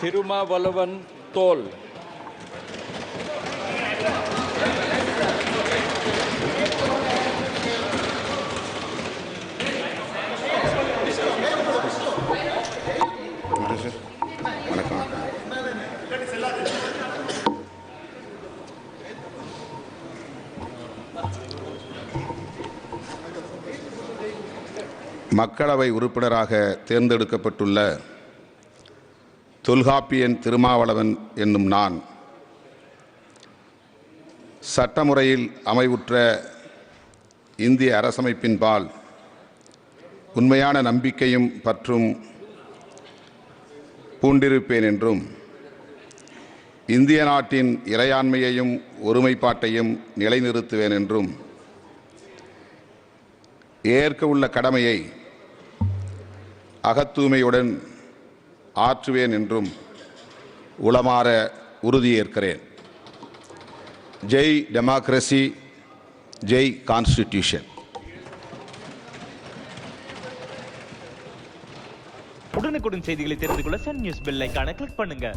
திருமாவளவன் தோல் மக்களவை உறுப்பினராக தேர்ந்தெடுக்கப்பட்டுள்ள தொல்காப்பியன் திருமாவளவன் என்னும் நான் சட்டமுறையில் அமைவுற்ற இந்திய அரசமைப்பின்பால் உண்மையான நம்பிக்கையும் பற்றும் பூண்டிருப்பேன் என்றும் இந்திய நாட்டின் இறையாண்மையையும் ஒருமைப்பாட்டையும் நிலைநிறுத்துவேன் என்றும் ஏற்க உள்ள கடமையை அகத்தூய்மையுடன் ஆற்றுவேன் என்றும் உளமாற உறுதியேற்கிறேன். Jai democracy Jai constitution. உடனுக்குடன் செய்திகளை தெரிந்து கொள்ள சன் நியூஸ் பெல் ஐகானை கிளிக் பண்ணுங்க.